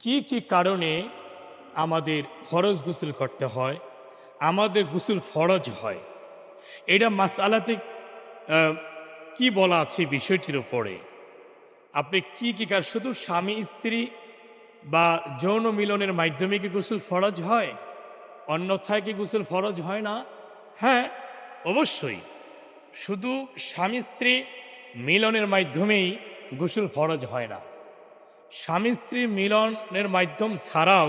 কি কি কারণে আমাদের ফরজ গোসল করতে হয়? আমাদের গোসল ফরজ হয়। এটা মাসালাতে কি বলা আছে বিষয়টির উপরে? আপনি কি কি কার, শুধু স্বামী, স্ত্রী বা যৌন মিলনের মাধ্যমে কি গোসল ফরজ হয়? অন্যথায় কি গোসল ফরজ হয় না? হ্যাঁ অবশ্যই। শুধু স্বামী, স্ত্রী মিলনের মাধ্যমেই গোসল ফরজ হয় না। স্বামী স্ত্রী মিলনের মাধ্যম ছাড়াও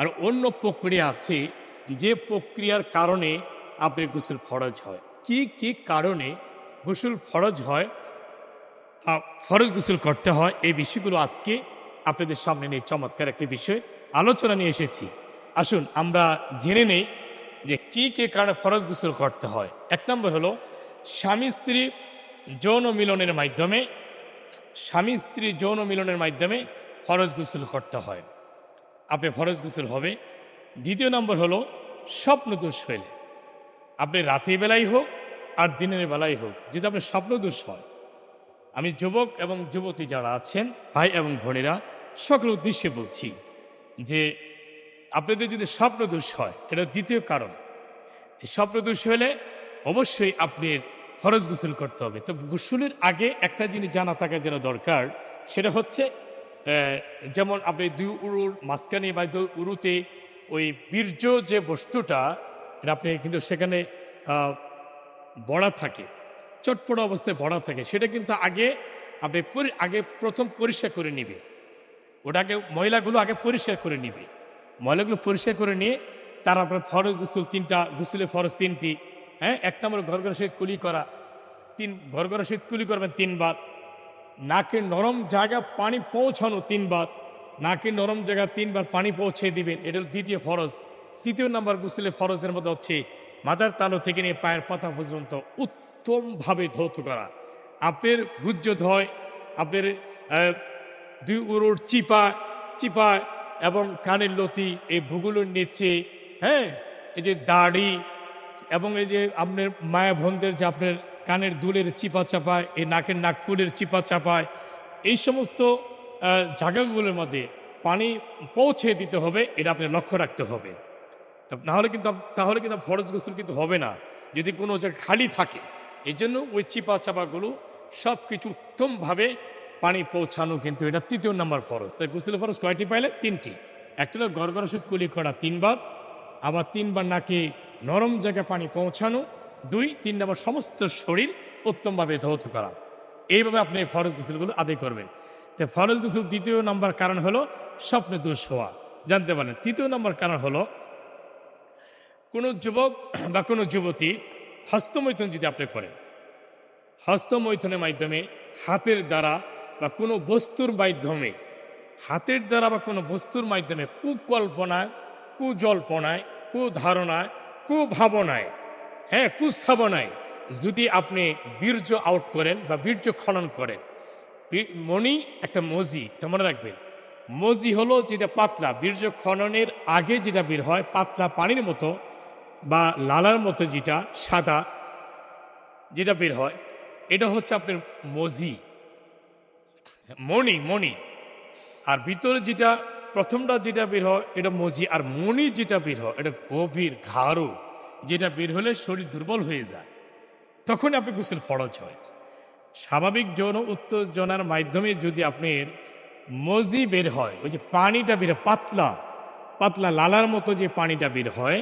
আর অন্য প্রক্রিয়া আছে, যে প্রক্রিয়ার কারণে আপনি গোসল ফরজ হয়। কি কি কারণে গোসল ফরজ হয়? ফরজ গোসল করতে হয়, এই বিষয়গুলো আজকে আপনাদের সামনে নিয়ে চমৎকার একটি বিষয় আলোচনা নিয়ে এসেছি। আসুন, আমরা জেনে নেই যে কি কি কারণে ফরজ গোসল করতে হয়। এক নম্বর হলো স্বামী স্ত্রী যৌন মিলনের মাধ্যমে স্বামী স্ত্রী যৌন মিলনের মাধ্যমে ফরজ গুসল করতে হয়। আপনি ফরজ গোসল হবে। দ্বিতীয় নম্বর হলো স্বপ্ন দোষ হইলে। আপনি রাতের বেলায় হোক আর দিনের বেলায় হোক, যদি আপনার স্বপ্ন দোষ হয়। আমি যুবক এবং যুবতী যারা আছেন, ভাই এবং বোনেরা সকল উদ্দেশ্যে বলছি যে আপনাদের যদি স্বপ্ন দোষ হয়, এটা দ্বিতীয় কারণ। এই স্বপ্ন দোষ হলে অবশ্যই আপনার ফরজ গোসল করতে হবে। তো গোসলের আগে একটা জিনিস জানা থাকা যেন দরকার, সেটা হচ্ছে যেমন আপনি দুই উরুর মাঝখানে বা দুই উরুতে ওই বীর্য যে বস্তুটা আপনি কিন্তু সেখানে বড়া থাকে, চটপট অবস্থায় বড়া থাকে, সেটা কিন্তু আগে আপনি আগে প্রথম পরিষ্কার করে নিবে। ওটাকে ময়লাগুলো আগে পরিষ্কার করে নিবে। ময়লাগুলো পরিষ্কার করে নিয়ে তার আপনার ফরজ গুসুল তিনটা, গুসুলের ফরজ তিনটি হ্যাঁ? এক নম্বর ঘর ঘর সে কুলি করা, তিন ঘর ঘর সে কুলি করবেন তিনবার। নাকের নরম জায়গা পানি পৌঁছানো তিনবার। নাকের নরম জায়গা তিনবার পানি পৌঁছে দিবেন। এটা দ্বিতীয় ফরজ। তৃতীয় নাম্বার গুসলের ফরজের মধ্যে হচ্ছে মাথার তালু থেকে নিয়ে পায়ের পাতা পর্যন্ত উত্তমভাবে ধৌত করা। আপনার গুজ্জ ধয়, আপনার দুই উরুর চিপা চিপা এবং কানের লতি, এই ভূগুলোর নিচে হ্যাঁ? এই যে দাড়ি এবং এই যে আপনার মায়া বোনদের যে আপনার কানের দুলের চিপা চাপায়, এই নাকের নাকফুলের চিপা চাপায়, এই সমস্ত জায়গাগুলোর মধ্যে পানি পৌঁছে দিতে হবে, এটা আপনি লক্ষ্য রাখতে হবে। নাহলে কিন্তু তাহলে কিন্তু ফরজ গোসল কিন্তু হবে না, যদি কোনো জায়গা খালি থাকে। এই জন্য ওই চিপা চাপাগুলো সব কিছু উত্তমভাবে পানি পৌঁছানো কিন্তু এটা তৃতীয় নম্বর ফরজ। তাই গোসল ফরজ কয়টি পাইলে? তিনটি। একটা হলো সুদ কুলি করা তিনবার, আবার তিনবার নাকে নরম জায়গায় পানি পৌঁছানো দুই, তিন নম্বর সমস্ত শরীর উত্তমভাবে ধৌত করা। এইভাবে আপনি ফরজ গোসলগুলো আদায় করবেন। তো ফরজ গোসল দ্বিতীয় নম্বর কারণ হলো স্বপ্নে দোষ হওয়া। জানতে পারেন তৃতীয় নম্বর কারণ হলো কোনো যুবক বা কোনো যুবতী হস্তমৈথুন যদি আপনি করেন, হস্তমৈথুনের মাধ্যমে হাতের দ্বারা বা কোনো বস্তুর মাধ্যমে, হাতের দ্বারা বা কোনো বস্তুর মাধ্যমে কুকল্পনায়, কুজল্পনায়, কুধারণায়, কুভাবনায় হ্যাঁ কুস্থাবনায় যদি আপনি বীর্য আউট করেন বা বীর্য খনন করেন মণি একটা মজি, এটা মনে রাখবেন। মজি হলো যেটা পাতলা, বীর্য খননের আগে যেটা বের হয়, পাতলা পানির মতো বা লালার মতো যেটা, সাদা যেটা বের হয়, এটা হচ্ছে আপনার মজি। মণি মণি। আর ভিতরে যেটা, প্রথমটা যেটা বের হয়, এটা মজি। আর মণি যেটা বের হয়, এটা গভীর ঘাড়ো যেটা বের হলে শরীর দুর্বল হয়ে যায়। তখন আপনি গোসল ফরজ হয়। স্বাভাবিক যৌন উত্তেজনার মাধ্যমে যদি আপনার মজি বের হয়, ওই যে পানিটা বের পাতলা পাতলা লালার মতো যে পানিটা বের হয়,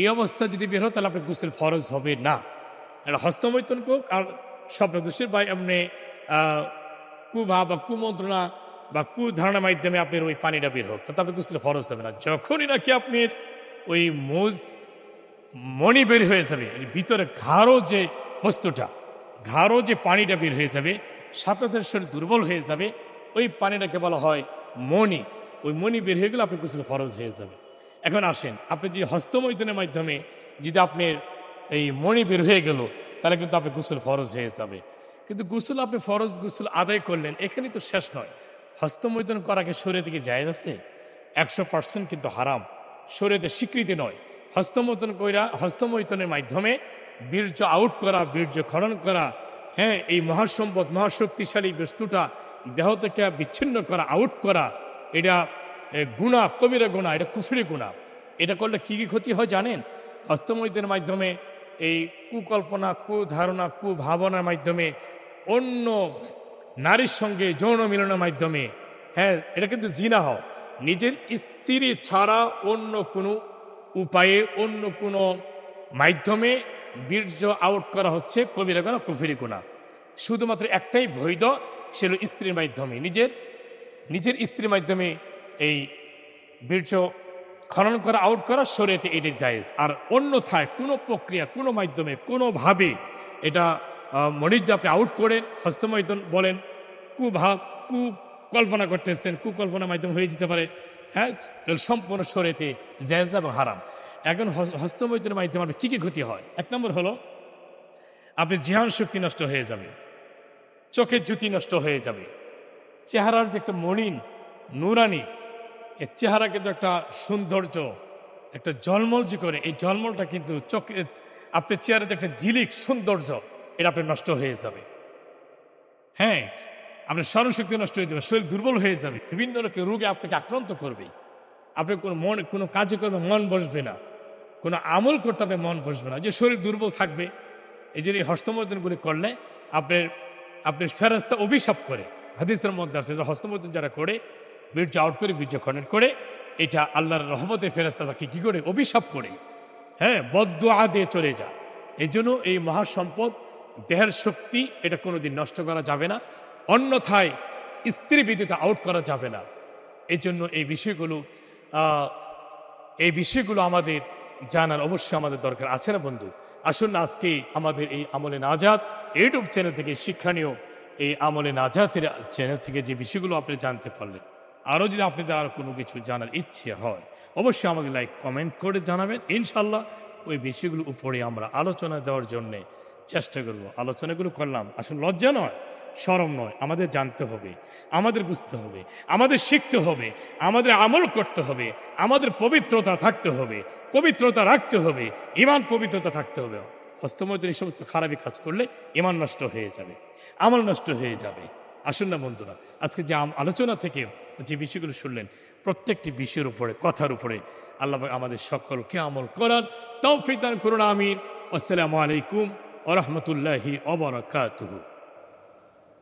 এই অবস্থা যদি বের হয়, তাহলে আপনার গোসল ফরজ হবে না। এটা হস্তমৈথন কোক আর স্বপ্নদোষের বা এমনি কুভা বা কুমন্ত্রণা বা কুধারণার মাধ্যমে আপনার ওই পানিটা বের হোক, তাতে আপনি গোসল ফরজ হবে না। যখনই নাকি আপনার ওই মোজ মণি বের হয়ে যাবে। ভিতরে ঘাড়ো যে বস্তুটা ঘাড়ো যে পানিটা বের হয়ে যাবে সাথে শরীর দুর্বল হয়ে যাবে, ওই পানিটাকে বলা হয় মণি। ওই মণি বের হয়ে গেলে আপনি গোসল ফরজ হয়ে যাবে। এখন আসেন, আপনি যদি হস্তমৈথনের মাধ্যমে যদি আপনার এই মণি বের হয়ে গেল, তাহলে কিন্তু আপনি গোসল ফরজ হয়ে যাবে। কিন্তু গোসল আপনি ফরজ গোসল আদায় করলেন এখানে তো শেষ নয়। হস্তমৈথন করাকে শরীর থেকে যায় আছে? একশো পার্সেন্ট কিন্তু হারাম। শরীরের স্বীকৃতি নয়। হস্তমৈথন কইরা হস্তমৈতনের মাধ্যমে বীর্য আউট করা, বীর্য খনন করা হ্যাঁ এই মহাসম্পদ, মহাশক্তিশালী বস্তুটা দেহ থেকে বিচ্ছিন্ন করা আউট করা, এটা গুণা, কবিরা গুণা, এটা কুফরি গুণা। এটা করলে কি কী ক্ষতি হয় জানেন? হস্তমৈতের মাধ্যমে এই কুকল্পনা, কুধারণা, কুভাবনার মাধ্যমে অন্য নারীর সঙ্গে যৌন মিলনের মাধ্যমে হ্যাঁ এটা কিন্তু জিনা হও নিজের স্ত্রী ছাড়া অন্য কোনো উপায়ে অন্য কোনো মাধ্যমে বীর্য আউট করা হচ্ছে কবিরা গোনা কুফিরি গোনা শুধুমাত্র একটাই বৈধ সেল স্ত্রীর মাধ্যমে। নিজের নিজের স্ত্রীর মাধ্যমে এই বীর্য খনন করা আউট করা শরীয়তে এটি জায়েজ। আর অন্যথায় কোনো প্রক্রিয়া, কোনো মাধ্যমে, কোনোভাবে এটা মনির্য আপনি আউট করেন হস্তমৈদন বলেন, কুভাব কু কল্পনা করতেছেন, কুকল্পনার মাধ্যমে হয়ে যেতে পারে। হ্যাঁ সম্পূর্ণ শরীয়তে জায়েজ এবং হারাম। এখন হস- হস্তমৈদনের মাধ্যমে আপনার কী কী ক্ষতি হয়? এক নম্বর হলো আপনি জিহান শক্তি নষ্ট হয়ে যাবে, চোখের জ্যোতি নষ্ট হয়ে যাবে, চেহারার যে একটা মলিন, নুরানি, এর চেহারা কিন্তু একটা সৌন্দর্য, একটা জলমল যে করে, এই জলমলটা কিন্তু চোখে, আপনার চেহারাতে একটা জিলিক সৌন্দর্য, এটা আপনার নষ্ট হয়ে যাবে। হ্যাঁ আপনার স্মরণশক্তি নষ্ট হয়ে যাবে, শরীর দুর্বল হয়ে যাবে, বিভিন্ন রকম রোগে আপনাকে আক্রান্ত করবে। আপনি কোনো মন, কোনো কাজে করবে, মন বসবে না। কোনো আমল করতে হবে, মন বসবে না। যে শরীর দুর্বল থাকবে, এই জন্য এই হস্তমর্দনগুলি করলে আপনার আপনার ফেরস্তা অভিশাপ করে। হাদিসের মধ্যে আছে যে হস্তমর্দন যারা করে, বীর্য আউট করে, বীর্য খনন করে, এটা আল্লাহর রহমতে ফেরস্তা তাকে কি করে? অভিশাপ করে। হ্যাঁ বদুয়া দিয়ে চলে যায় এই জন্য এই মহাসম্পদ, দেহের শক্তি, এটা কোনোদিন নষ্ট করা যাবে না। অন্যথায় স্ত্রী বিদ্যুৎ আউট করা যাবে না। এই জন্য এই বিষয়গুলো এই বিষয়গুলো আমাদের জানার অবশ্যই আমাদের দরকার আছে না বন্ধু? আসুন আজকে আমাদের এই আমলে নাজাদ ইউটিউব চ্যানেল থেকে শিক্ষণীয় এই আমলে নাজাতের চ্যানেল থেকে যে বিষয়গুলো আপনি জানতে পারলেন, আরও যদি আপনাদের আর কোনো কিছু জানার ইচ্ছে হয়, অবশ্যই আমাকে লাইক কমেন্ট করে জানাবেন। ইনশাল্লাহ ওই বিষয়গুলো উপরে আমরা আলোচনা দেওয়ার জন্যে চেষ্টা করব। আলোচনাগুলো করলাম। আসলে লজ্জা নয়। সরম নয়, আমাদের জানতে হবে, আমাদের বুঝতে হবে, আমাদের শিখতে হবে, আমাদের আমল করতে হবে, আমাদের পবিত্রতা থাকতে হবে, পবিত্রতা রাখতে হবে ইমান পবিত্রতা থাকতে হবে। হস্তমৈত্রী এই সমস্ত খারাপি কাজ করলে ইমান নষ্ট হয়ে যাবে, আমল নষ্ট হয়ে যাবে। আসুন না বন্ধুরা, আজকে যে আলোচনা থেকে যে বিষয়গুলো শুনলেন, প্রত্যেকটি বিষয়ের উপরে, কথার উপরে আল্লাহ আমাদের সকলকে আমল করার তৌফিক দান করুন, আমিন। আসসালামু আলাইকুম ওরহমতুল্লাহি অবরাকাতুহু